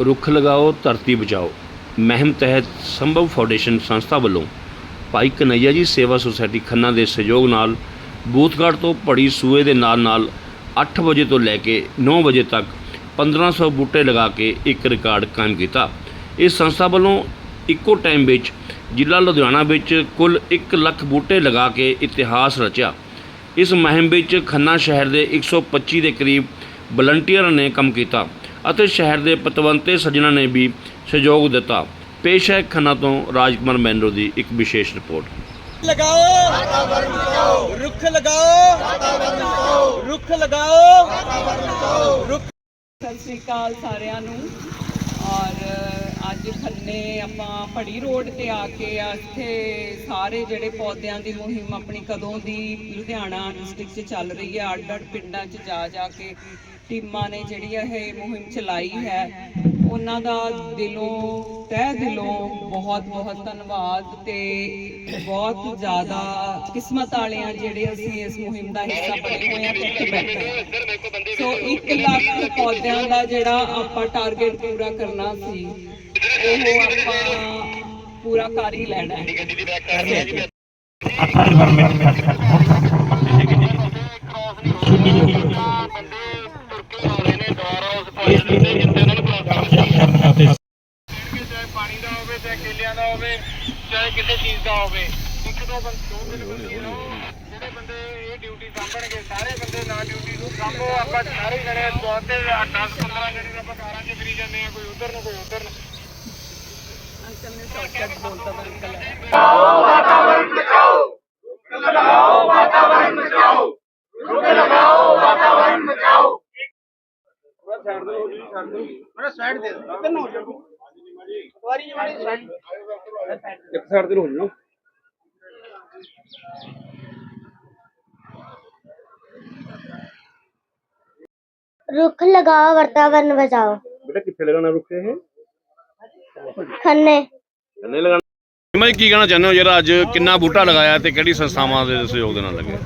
ਰੁੱਖ ਲਗਾਓ, ਧਰਤੀ ਬਚਾਓ। ਮਹਿਮ ਤਹਿਤ ਸੰਭਵ ਫਾਊਂਡੇਸ਼ਨ ਸੰਸਥਾ ਵੱਲੋਂ ਭਾਈ ਕਨਈਆ ਜੀ ਸੇਵਾ ਸੁਸਾਇਟੀ ਖੰਨਾ ਦੇ ਸਹਿਯੋਗ ਨਾਲ ਬੂਥਗੜ੍ਹ ਤੋਂ ਪੜੀ ਸੂਏ ਦੇ ਨਾਲ ਨਾਲ 8 ਵਜੇ ਤੋਂ ਲੈ ਕੇ 9 ਵਜੇ ਤੱਕ 1500 ਬੂਟੇ ਲਗਾ ਕੇ ਇੱਕ ਰਿਕਾਰਡ ਕਾਇਮ ਕੀਤਾ। ਇਸ ਸੰਸਥਾ ਵੱਲੋਂ ਇੱਕੋ ਟਾਈਮ ਵਿੱਚ ਜ਼ਿਲ੍ਹਾ ਲੁਧਿਆਣਾ ਵਿੱਚ ਕੁੱਲ 1 ਲੱਖ ਬੂਟੇ ਲਗਾ ਕੇ ਇਤਿਹਾਸ ਰਚਿਆ। ਇਸ ਮੁਹਿੰਮ ਵਿੱਚ ਖੰਨਾ ਸ਼ਹਿਰ ਦੇ 125 ਦੇ ਕਰੀਬ ਵਲੰਟੀਅਰਾਂ ਨੇ ਕੰਮ ਕੀਤਾ। ਅਤੇ ਸ਼ਹਿਰ ਦੇ ਪਤਵੰਤੇ ਸੱਜਣਾਂ ਨੇ ਵੀ ਸਹਿਯੋਗ ਦਿੱਤਾ। ਪੇਸ਼ ਹੈ ਖੰਨਾ ਤੋਂ ਰਾਜਕੁਮਾਰ ਮੈਨਰੋ ਦੀ ਇੱਕ ਵਿਸ਼ੇਸ਼ ਰਿਪੋਰਟ। ਲਗਾਓ। ਵਾਤਾਵਰਨ ਬਚਾਓ ਰੁੱਖ ਲਗਾਓ। ਵਾਤਾਵਰਨ ਬਚਾਓ ਰੁੱਖ ਲਗਾਓ। ਵਾਤਾਵਰਨ ਬਚਾਓ ਰੁੱਖ ਸਤਿ ਸ੍ਰੀ ਅਕਾਲ ਸਾਰਿਆਂ ਨੂੰ। ਔਰ ਅੱਜ ਖੰਨੇ ਆਪਾਂ ਪੜੀ ਰੋਡ ਤੇ ਆ ਕੇ ਇੱਥੇ ਸਾਰੇ ਜਿਹੜੇ ਪੌਦਿਆਂ ਦੀ ਮੁਹਿੰਮ ਆਪਣੀ ਕਦੋਂ ਦੀ ਲੁਧਿਆਣਾ ਡਿਸਟ੍ਰਿਕਟ 'ਚ ਚੱਲ ਰਹੀ ਹੈ ਅੱਡ-ਅੱਡ ਪਿੰਡਾਂ 'ਚ ਜਾ ਜਾ ਕੇ ਟੀਮਾਂ ਨੇ ਜਿਹੜੀ ਇਹ ਮੁਹਿੰਮ ਚਲਾਈ ਹੈ, ਉਹਨਾਂ ਦਾ ਦਿਲੋਂ, ਤਹਿ ਦਿਲੋਂ ਬਹੁਤ ਬਹੁਤ ਧੰਨਵਾਦ ਤੇ ਬਹੁਤ ਜ਼ਿਆਦਾ ਕਿਸਮਤ ਵਾਲਿਆਂ ਜਿਹੜੇ ਅਸੀਂ ਇਸ ਮੁਹਿੰਮ ਦਾ ਹਿੱਸਾ ਬਣੇ ਹੋਏ ਆ ਤੇ ਇੱਥੇ ਬੈਠੇ ਸੋ 1 ਲੱਖ ਪੌਦਿਆਂ ਦਾ ਜਿਹੜਾ ਆਪਾਂ ਟਾਰਗੇਟ ਪੂਰਾ ਕਰਨਾ ਸੀ, ਉਹ ਆਪਾਂ ਪੂਰਾ ਕਰ ਹੀ ਲੈਣਾ ਹੈ ਚਾਹੇ ਪਾਣੀ ਦਾ ਹੋਵੇ ਚਾਹੇ ਕੇਲਿਆਂ ਦਾ ਹੋਵੇ ਚਾਹੇ ਕਿਸੇ ਚੀਜ਼ ਦਾ ਹੋਵੇ। ਇੱਕ ਦੋ ਬੰਦੇ ਦੋ ਤਿੰਨ ਬੰਦੇ ਰਹੋ। ਜਿਹੜੇ ਬੰਦੇ ਇਹ ਡਿਊਟੀ ਸਾਂਭਣਗੇ ਸਾਰੇ ਬੰਦੇ ਨਾ ਡਿਊਟੀ ਨੂੰ ਸਾਂਭੋ। ਆਪਾਂ ਸਾਰੇ ਜਣੇ ਬਹੁਤੇ 10 15 ਜਣੇ ਤਾਂ ਆਪਾਂ ਕਾਰਾਂ 'ਚ ਫਿਰੀ ਜਾਂਦੇ ਆ ਕੋਈ ਉਧਰ ਨੂੰ ਕੋਈ ਉਧਰ ਨੂੰ। ਤਾਂ ਸਾਈਡ ਦੇ ਤਿੰਨ ਹੋ ਸਾਈਡ ਇੱਕ ਸਾਈਡ ਤੇ ਹੋ ਜਾਓ ਰੁੱਖ ਲਗਾਓ ਵਾਤਾਵਰਨ ਬਚਾਓ ਬੇਟਾ ਕਿੱਥੇ ਲਗਾਉਣਾ ਰੁੱਖ ਇਹ? ਖੰਨੇ। ਨਹੀਂ ਲਗਾਉਣਾ। ਮੈਂ ਕੀ ਕਹਿਣਾ ਚਾਹੁੰਦੇ ਹੋ ਜਿਹੜਾ ਅੱਜ ਕਿੰਨਾ ਬੂਟਾ ਲਗਾਇਆ ਤੇ ਕਿਹੜੀ ਸੰਸਥਾਵਾਂ ਦੇ ਸਹਿਯੋਗ ਦੇ ਨਾਲ ਲੱਗਿਆ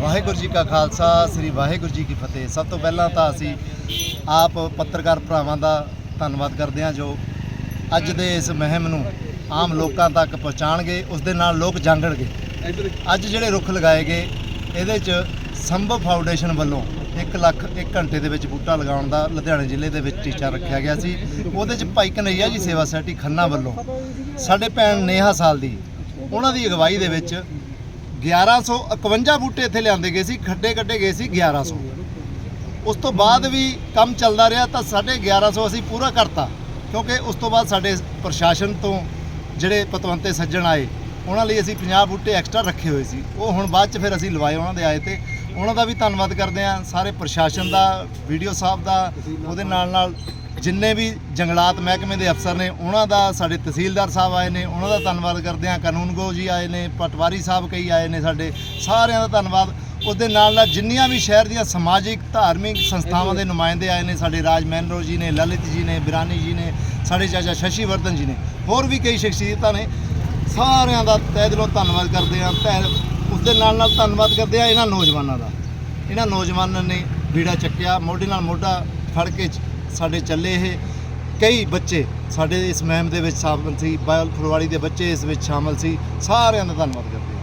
ਵਾਹਿਗੁਰੂ ਜੀ ਕਾ ਖਾਲਸਾ ਸ੍ਰੀ ਵਾਹਿਗੁਰੂ ਜੀ ਕੀ ਫਤਿਹ। ਸਭ ਤੋਂ ਪਹਿਲਾਂ ਤਾਂ ਅਸੀਂ ਆਪ ਪੱਤਰਕਾਰ ਭਰਾਵਾਂ ਦਾ ਧੰਨਵਾਦ ਕਰਦੇ ਹਾਂ ਜੋ ਅੱਜ ਦੇ ਇਸ ਮੁਹਿੰਮ ਨੂੰ ਆਮ ਲੋਕਾਂ ਤੱਕ ਪਹੁੰਚਾਣਗੇ ਉਸ ਦੇ ਨਾਲ ਲੋਕ ਜਾਣਣਗੇ ਅੱਜ ਜਿਹੜੇ ਰੁੱਖ ਲਗਾਏ ਗਏ, ਇਹਦੇ 'ਚ ਸੰਭਵ ਫਾਊਂਡੇਸ਼ਨ ਵੱਲੋਂ 1 ਲੱਖ 1 ਘੰਟੇ ਦੇ ਵਿੱਚ ਬੂਟਾ ਲਗਾਉਣ ਦਾ ਲੁਧਿਆਣਾ ਜ਼ਿਲ੍ਹੇ ਦੇ ਵਿੱਚ ਟੀਚਾ ਰੱਖਿਆ ਗਿਆ ਸੀ। ਉਹਦੇ 'ਚ ਭਾਈ ਕਨਈਆ ਜੀ ਸੇਵਾ ਸੈਟੀ ਖੰਨਾ ਵੱਲੋਂ ਸਾਡੇ ਭੈਣ ਨੇਹਾ ਸਾਲ ਦੀ, ਉਹਨਾਂ ਦੀ ਅਗਵਾਈ ਦੇ ਵਿੱਚ 1151 ਬੂਟੇ ਇੱਥੇ ਲਿਆਂਦੇ ਗਏ ਸੀ, ਖੱਡੇ ਕੱਢੇ ਗਏ ਸੀ 1100 ਉਸ ਤੋਂ ਬਾਅਦ ਵੀ ਕੰਮ ਚੱਲਦਾ ਰਿਹਾ ਤਾਂ ਸਾਡੇ 1100 ਅਸੀਂ ਪੂਰਾ ਕਰਤਾ, ਕਿਉਂਕਿ ਉਸ ਤੋਂ ਬਾਅਦ ਸਾਡੇ ਪ੍ਰਸ਼ਾਸਨ ਤੋਂ ਜਿਹੜੇ ਪਤਵੰਤੇ ਸੱਜਣ ਆਏ, ਉਹਨਾਂ ਲਈ ਅਸੀਂ 50 ਬੂਟੇ ਐਕਸਟਰਾ ਰੱਖੇ ਹੋਏ ਸੀ। ਉਹ ਹੁਣ ਬਾਅਦ ਚ ਫਿਰ ਅਸੀਂ ਲਵਾਏ ਉਹਨਾਂ ਦੇ ਆਏ ਤੇ ਉਹਨਾਂ ਦਾ ਵੀ ਧੰਨਵਾਦ ਕਰਦੇ ਹਾਂ। ਸਾਰੇ ਪ੍ਰਸ਼ਾਸਨ ਦਾ, ਵੀਡੀਓ ਸਾਹਿਬ ਦਾ, ਉਹਦੇ ਨਾਲ ਨਾਲ ਜਿੰਨੇ ਵੀ ਜੰਗਲਾਤ ਮਹਿਕਮੇ ਦੇ ਅਫਸਰ ਨੇ, ਉਹਨਾਂ ਦਾ, ਸਾਡੇ ਤਹਿਸੀਲਦਾਰ ਸਾਹਿਬ ਆਏ ਨੇ, ਉਹਨਾਂ ਦਾ ਧੰਨਵਾਦ ਕਰਦੇ ਹਾਂ। ਕਾਨੂੰਨਗੋ ਜੀ ਆਏ ਨੇ, ਪਟਵਾਰੀ ਸਾਹਿਬ ਕਈ ਆਏ ਨੇ ਸਾਡੇ, ਸਾਰਿਆਂ ਦਾ ਧੰਨਵਾਦ। ਉਹਦੇ ਨਾਲ ਨਾਲ ਜਿੰਨੀਆਂ ਵੀ ਸ਼ਹਿਰ ਦੀਆਂ ਸਮਾਜਿਕ, ਧਾਰਮਿਕ ਸੰਸਥਾਵਾਂ ਦੇ ਨੁਮਾਇੰਦੇ ਆਏ ਨੇ, ਸਾਡੇ ਰਾਜ ਮਹਿੰਦਰੋ ਜੀ ਨੇ, ਲਲਿਤ ਜੀ ਨੇ, ਬਿਰਾਨੀ ਜੀ ਨੇ, ਸਾਡੇ ਚਾਚਾ ਸ਼ਸ਼ੀ ਵਰਧਨ ਜੀ ਨੇ, ਹੋਰ ਵੀ ਕਈ ਸ਼ਖਸੀਅਤਾਂ ਨੇ, ਸਾਰਿਆਂ ਦਾ ਤਹਿ ਦਿਲੋਂ ਧੰਨਵਾਦ ਕਰਦੇ ਹਾਂ ਤਹਿ ਉਸ ਦੇ ਨਾਲ ਨਾਲ ਧੰਨਵਾਦ ਕਰਦੇ ਹਾਂ ਇਹਨਾਂ ਨੌਜਵਾਨਾਂ ਦਾ। ਇਹਨਾਂ ਨੌਜਵਾਨਾਂ ਨੇ ਬੀੜਾ ਚੱਕਿਆ, ਮੋਢੇ ਨਾਲ ਮੋਢਾ ਫੜ ਕੇ ਸਾਡੇ ਚੱਲੇ ਇਹ। ਕਈ ਬੱਚੇ ਸਾਡੇ ਇਸ ਮੁਹਿੰਮ ਦੇ ਵਿੱਚ ਸ਼ਾਮਲ ਸੀ ਬਾਇਲ ਫੁਲਵਾੜੀ ਦੇ ਬੱਚੇ ਇਸ ਵਿੱਚ ਸ਼ਾਮਲ ਸੀ, ਸਾਰਿਆਂ ਦਾ ਧੰਨਵਾਦ ਕਰਦੇ